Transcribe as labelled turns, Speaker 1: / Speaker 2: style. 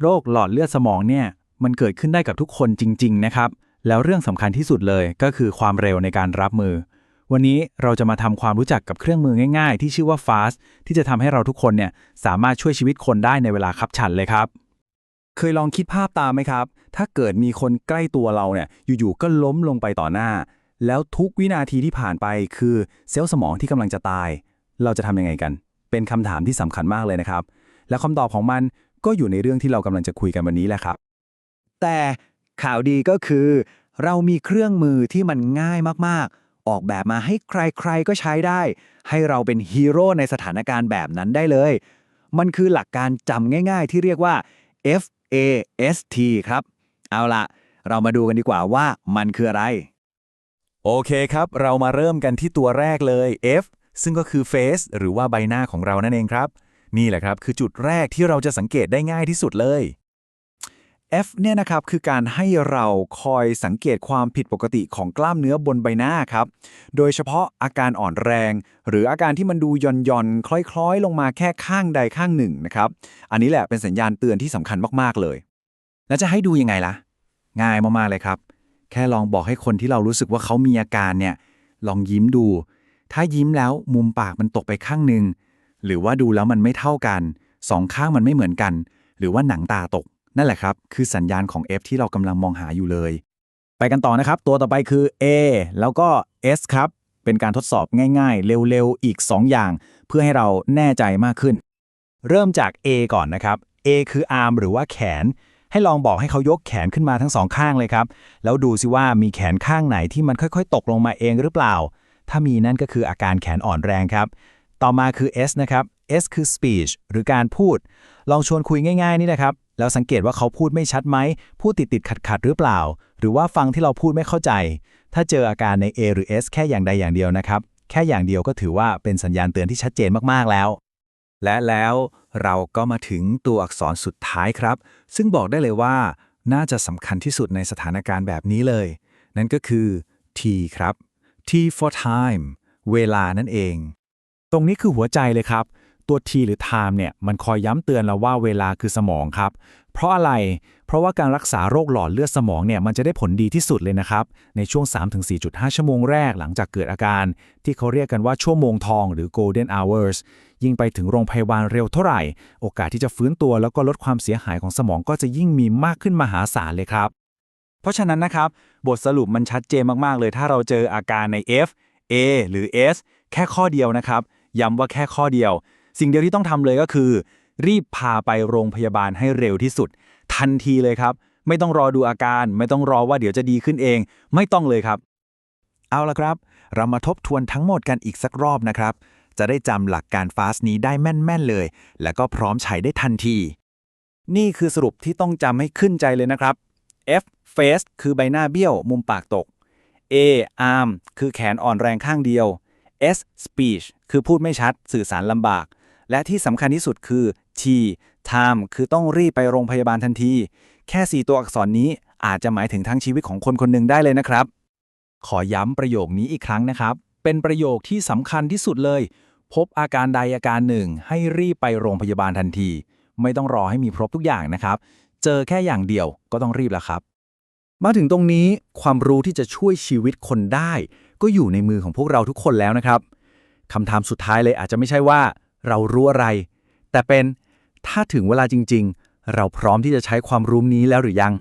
Speaker 1: โรคหลอดเลือดสมองเนี่ยมันเกิดขึ้นได้กับทุกคนจริง ๆ นะครับ แล้วเรื่องสำคัญที่สุดเลยก็คือความเร็วในการรับมือ วันนี้เราจะมาทำความรู้จักกับเครื่องมือง่าย ๆ ที่ชื่อว่า FAST ที่จะทำให้เราทุกคนเนี่ยสามารถช่วยชีวิตคนได้ในเวลาคับฉันเลยครับ
Speaker 2: เคยลองคิดภาพตามไหมครับ ถ้าเกิดมีคนใกล้ตัวเราเนี่ยอยู่ๆก็ล้มลงไปต่อหน้า แล้วทุกวินาทีที่ผ่านไปคือเซลล์สมองที่กำลังจะตาย เราจะทำยังไงกัน เป็นคำถามที่สำคัญมากเลยนะครับ และคำตอบของมัน ก็อยู่ในเรื่องที่เรากำลังจะคุยกันวันนี้แหละครับ แต่ข่าวดีก็คือ เรามีเครื่องมือที่มันง่ายมากๆ ออกแบบมาให้ใครๆก็ใช้ได้ ให้เราเป็นฮีโร่ในสถานการณ์แบบนั้นได้เลย มันคือหลักการจำง่าย ๆ ที่เรียกว่า F A S T ครับ เอาละเรามาดูกันดีกว่าว่ามันคืออะไร โอเคครับ เรามาเริ่มกันที่ตัวแรกเลย F ซึ่งก็คือ face หรือว่าใบหน้าของเรานั่นเองครับ นี่แหละครับคือจุดแรกที่เราจะสังเกตได้ง่ายที่สุดเลย F เนี่ยนะครับคือการให้เราคอยสังเกตความผิดปกติของกล้ามเนื้อบนใบหน้าครับ โดยเฉพาะอาการอ่อนแรง หรืออาการที่มันดูย่อนย่อนคล้อยๆ ลงมาแค่ข้างใดข้างหนึ่งนะครับ อันนี้แหละเป็นสัญญาณเตือนที่สำคัญมากๆเลย แล้วจะให้ดูยังไงล่ะ ง่ายมากๆเลยครับ แค่ลองบอกให้คนที่เรารู้สึกว่าเขามีอาการเนี่ย ลองยิ้มดู ถ้ายิ้มแล้วมุมปากมันตกไปข้างหนึ่ง หรือว่าดูแล้วมันไม่เท่ากันสองข้างมันไม่เหมือนกัน หรือว่าหนังตาตก นั่นแหละครับ คือสัญญาณของ F ที่เรากำลังมองหาอยู่เลย ไปกันต่อนะครับ ตัวต่อไปคือ A แล้วก็ S ครับ เป็นการทดสอบง่ายๆ เร็วๆ อีก 2 อย่าง เพื่อให้เราแน่ใจมากขึ้น เริ่มจาก A ก่อนนะครับ A คือ arm หรือว่าแขน ให้ลองบอกให้เขายกแขนขึ้นมาทั้งสองข้างเลยครับ แล้วดูสิว่ามีแขนข้างไหนที่มันค่อยๆ ตกลงมาเองหรือเปล่า ถ้ามีนั่นก็คืออาการแขนอ่อนแรงครับ ต่อมาคือ S นะครับ S คือ speech หรือการพูด ลองชวนคุยง่าย ๆ นี่นะครับ แล้วสังเกตว่าเขาพูดไม่ชัดไหม พูดติดติดขัดขัดหรือเปล่า หรือว่าฟังที่เราพูดไม่เข้าใจ ถ้าเจออาการใน A หรือ S แค่อย่างใดอย่างเดียวนะครับ แค่อย่างเดียวก็ถือว่าเป็นสัญญาณเตือนที่ชัดเจนมากๆแล้ว และแล้วเราก็มาถึงตัวอักษรสุดท้ายครับ ซึ่งบอกได้เลยว่า น่าจะสำคัญที่สุดในสถานการณ์แบบนี้เลย นั่นก็คือ T ครับ T for time เวลานั่นเอง ตรงนี้คือหัวใจเลยครับ ตัว T หรือ time เนี่ยมันคอยย้ำเตือนเราว่าเวลาคือสมองครับ เพราะอะไร เพราะว่าการรักษาโรคหลอดเลือดสมองเนี่ยมันจะได้ผลดีที่สุดเลยนะครับ ในช่วง 3-4.5 ชั่วโมงแรกหลังจากเกิดอาการ ที่เขาเรียกกันว่าชั่วโมงทองหรือ golden hours ยิ่งไปถึงโรงพยาบาลเร็วเท่าไหร่ โอกาสที่จะฟื้นตัวแล้วก็ลดความเสียหายของสมองก็จะยิ่งมีมากขึ้นมหาศาลเลยครับ เพราะฉะนั้นนะครับ บทสรุปมันชัดเจนมากๆเลย ถ้าเราเจออาการใน F A หรือ S แค่ข้อเดียวนะครับ ย้ำว่าแค่ข้อเดียว สิ่งเดียวที่ต้องทำเลยก็คือ รีบพาไปโรงพยาบาลให้เร็วที่สุด ทันทีเลยครับ ไม่ต้องรอดูอาการ ไม่ต้องรอว่าเดี๋ยวจะดีขึ้นเอง ไม่ต้องเลยครับ เอาละครับ เรามาทบทวนทั้งหมดกันอีกสักรอบนะครับ จะได้จำหลักการฟาสนี้ได้แม่นๆเลย แล้วก็พร้อมใช้ได้ทันที นี่คือสรุปที่ต้องจำให้ขึ้นใจเลยนะครับ F face คือใบหน้าเบี้ยว มุมปากตก A arm คือแขนอ่อนแรงข้างเดียว S speech คือพูดไม่ชัดสื่อสารลำบาก และที่สำคัญที่สุดคือ T time คือต้องรีบไปโรงพยาบาลทันที แค่ 4 ตัวอักษรนี้อาจจะหมายถึงทั้งชีวิตของคนคนหนึ่งได้เลยนะครับ ขอย้ำประโยคนี้อีกครั้งนะครับ เป็นประโยคที่สำคัญที่สุดเลย พบอาการใดอาการหนึ่ง ให้รีบไปโรงพยาบาลทันที ไม่ต้องรอให้มีครบทุกอย่างนะครับ เจอแค่อย่างเดียวก็ต้องรีบแล้วครับ มาถึงตรงนี้ความรู้ที่จะช่วยชีวิตคนได้ ก็อยู่ในมือของพวกเราทุกคนแล้วนะครับคำถามสุดท้ายเลยอาจจะไม่ใช่ว่าเรารู้อะไร แต่เป็นถ้าถึงเวลาจริง ๆ เราพร้อมที่จะใช้ความรู้นี้แล้วหรือยัง